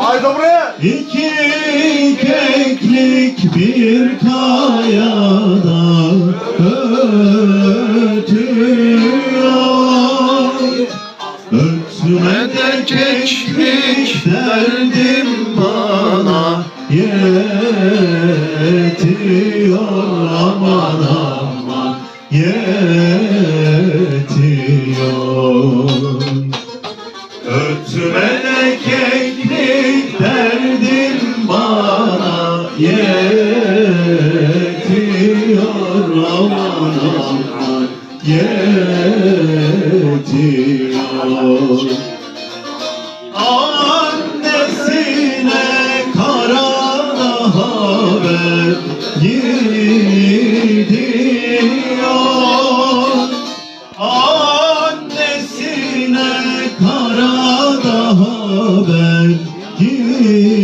Haydi buraya. İki keklik bir kayada ötüyor Ötme de keklik derdim bana yetiyor yetiyor aman aman yetiyor Annesine kara haber gidiyor Annesine kara haber gidiyor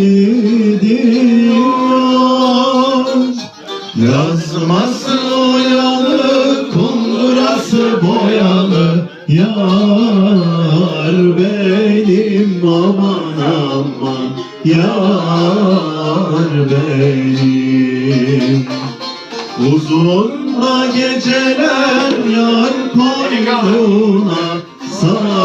Yazması oyalı, kundurası boyalı. Yar benim aman aman Yar benim. Uzun da geceler yar koynuna Sar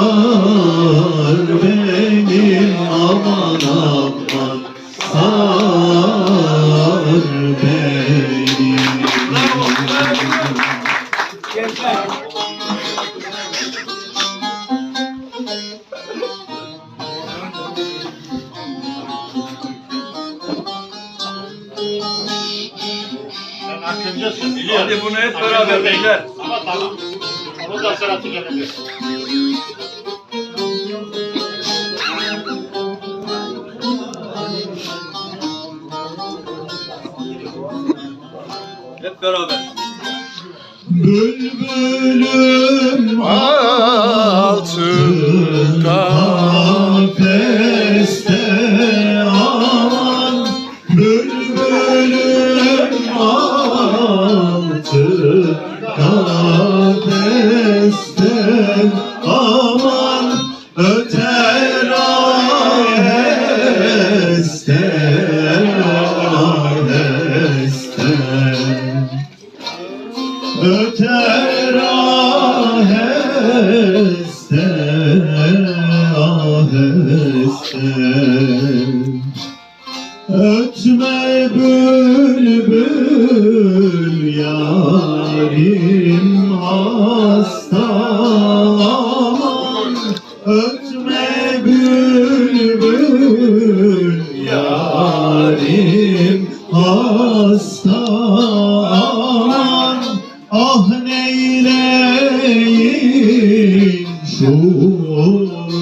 Sen aklımcasın biliyorum. Hadi bunu hep beraber beyler. Ama tamam. Onu da sırası gelecek. Hep beraber. Bülbülüm altın kafeste aman Öter aheste aheste Öter Ötme bülbül yarim hasta aman Ötme bülbül yarim hasta aman Ah neyleyim şu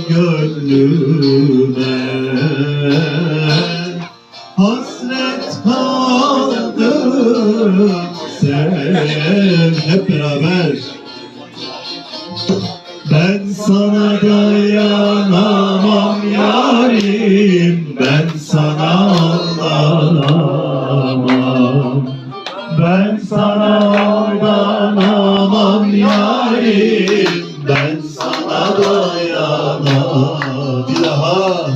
gönlüme hep beraber. Ben sana dayanamam yarim. Ben sana aldanamam. Ben sana aldanamam yarim. Ben sana dayanamam. Bir daha.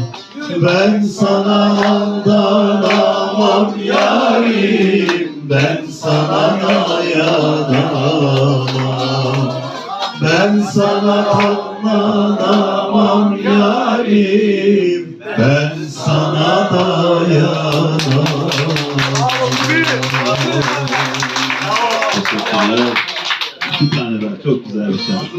Ben sana aldanamam yarim. Ben sana dayanamam ben sana katlanamam yarim Ben sana dayanamam Teşekkürler. İki tane daha çok güzel bir şarkı.